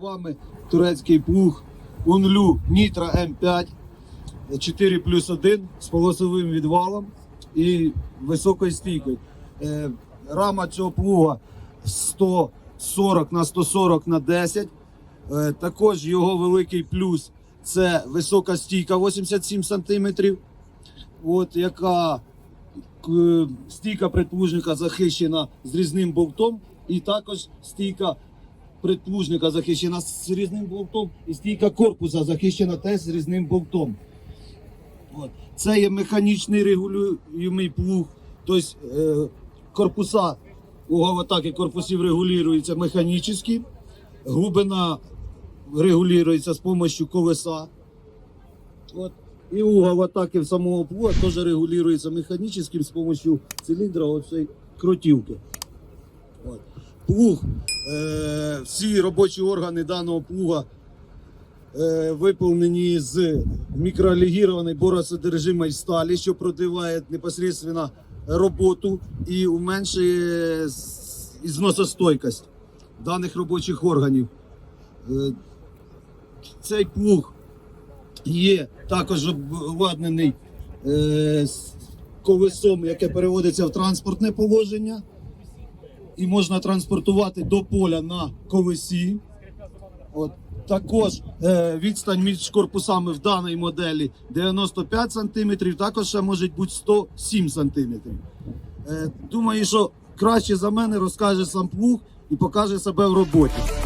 вами турецький плуг Унлю Нітра М5 4 плюс 1 з полосовим відвалом і високою стійкою. Е, Рама цього плуга 140 на 140 на 10. Е, Також його великий плюс це висока стійка 87 см, от, яка стійка предплужника захищена зрізним болтом, і також стійка предплужника захищена з різним болтом, і стійка корпуса захищена теж з різним болтом. От. Це є механічний регулюємий плуг. Тобто е, корпуса у гаватаки корпусів регулюються механічно, глибина регулюється з допомогою колеса. От. І угол атаки самого плуга теж регулюється механічно з допомогою циліндра оцей крутівки. От. Плуг, е, всі робочі органи даного плуга е, виповнені з мікролегірованої боросодержимої сталі, що продиває непосредственно роботу і уменшує з- даних робочих органів. Е, Цей плуг є також обладнаний е, колесом, яке переводиться в транспортне положення, і можна транспортувати до поля на колесі. От. Також е, відстань між корпусами в даній моделі 95 см, також ще може бути 107 см. Е, думаю, що краще за мене розкаже сам плуг і покаже себе в роботі.